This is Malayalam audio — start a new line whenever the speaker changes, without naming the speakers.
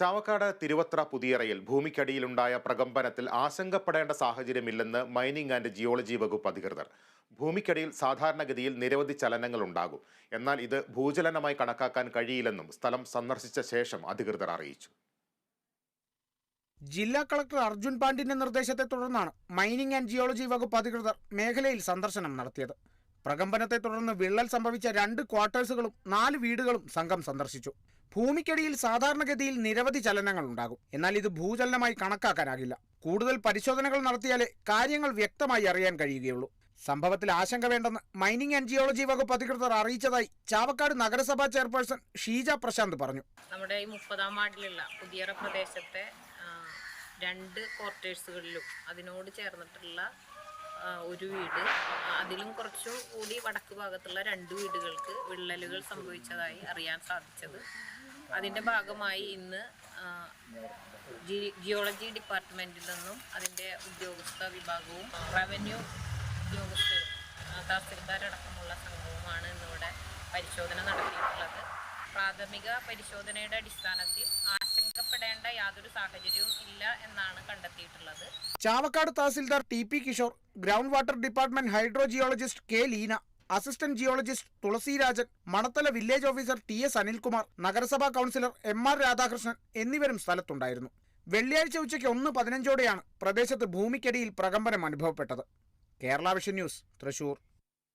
ചാവക്കാട് തിരുവത്ര പുതിയറയിൽ ഭൂമിക്കടിയിലുണ്ടായ പ്രകമ്പനത്തിൽ ആശങ്കപ്പെടേണ്ട സാഹചര്യമില്ലെന്ന് മൈനിങ് ആൻഡ് ജിയോളജി വകുപ്പ് അധികൃതർ. ഭൂമിക്കടിയിൽ സാധാരണഗതിയിൽ നിരവധി ചലനങ്ങൾ ഉണ്ടാകും എന്നാൽ ഇത് ഭൂചലനമായി കണക്കാക്കാൻ കഴിയില്ലെന്നും സ്ഥലം സന്ദർശിച്ച ശേഷം അധികൃതർ അറിയിച്ചു.
ജില്ലാ കളക്ടർ അർജുൻ പാണ്ഡിന്റെ നിർദ്ദേശത്തെ തുടർന്നാണ് മൈനിങ് ആൻഡ് ജിയോളജി വകുപ്പ് അധികൃതർ മേഖലയിൽ സന്ദർശനം നടത്തിയത്. പ്രകമ്പനത്തെ തുടർന്ന് വിള്ളൽ സംഭവിച്ച രണ്ട് ക്വാർട്ടേഴ്സുകളും നാല് വീടുകളും സംഘം സന്ദർശിച്ചു. ഭൂമിക്കടിയിൽ സാധാരണഗതിയിൽ നിരവധി ചലനങ്ങൾ ഉണ്ടാകും. എന്നാൽ ഇത് ഭൂചലനമായി കണക്കാക്കാനാകില്ല. കൂടുതൽ പരിശോധനകൾ നടത്തിയാലേ കാര്യങ്ങൾ വ്യക്തമായി അറിയാൻ കഴിയുകയുള്ളൂ. സംഭവത്തിൽ ആശങ്ക വേണ്ടെന്ന് മൈനിങ് ആൻഡ് ജിയോളജി വകുപ്പ് അധികൃതർ അറിയിച്ചതായി ചാവക്കാട് നഗരസഭാ ചെയർപേഴ്സൺ ഷീജ പ്രശാന്ത് പറഞ്ഞു.
നമ്മുടെ ഈ മുപ്പതാം വാർഡിലുള്ള പുതിയറ പ്രദേശത്തെ രണ്ട് ക്വാർട്ടേഴ്സുകളിലും അതിനോട് ചേർന്നിട്ടുള്ള ഒരു വീട് അതിലും കുറച്ചും കൂടി വടക്ക് ഭാഗത്തുള്ള രണ്ട് വീടുകൾക്ക് വിള്ളലുകൾ സംഭവിച്ചതായി അറിയാൻ സാധിച്ചത്. അതിന്റെ ഭാഗമായി ഇന്ന് ജിയോളജി ഡിപ്പാർട്ട്മെന്റിൽ നിന്നും അതിന്റെ ഉദ്യോഗസ്ഥ വിഭാഗവും റവന്യൂ ഉദ്യോഗസ്ഥരും തഹസിൽദാരടക്കമുള്ള സംഘവുമാണ് ഇന്നിവിടെ പരിശോധന നടത്തിയിട്ടുള്ളത്. പ്രാഥമിക പരിശോധനയുടെ അടിസ്ഥാനത്തിൽ ആശങ്കപ്പെടേണ്ട യാതൊരു സാഹചര്യവും ഇല്ല എന്നാണ് കണ്ടെത്തിയിട്ടുള്ളത്.
Chavakkad tahsildar T P Kishore ground water department hydrogeologist K Leena assistant geologist Thulasirajan Manathala village officer T S Anilkumar നഗരസഭാ കൗൺസിലർ എം ആർ രാധാകൃഷ്ണൻ എന്നിവരും സ്ഥലത്തുണ്ടായിരുന്നു. വെള്ളിയാഴ്ച ഉച്ചയ്ക്ക് ഒന്ന് പതിനഞ്ചോടെയാണ് പ്രദേശത്ത് ഭൂമിക്കടിയിൽ പ്രകമ്പനം അനുഭവപ്പെട്ടത്. Kerala vision news Thrissur.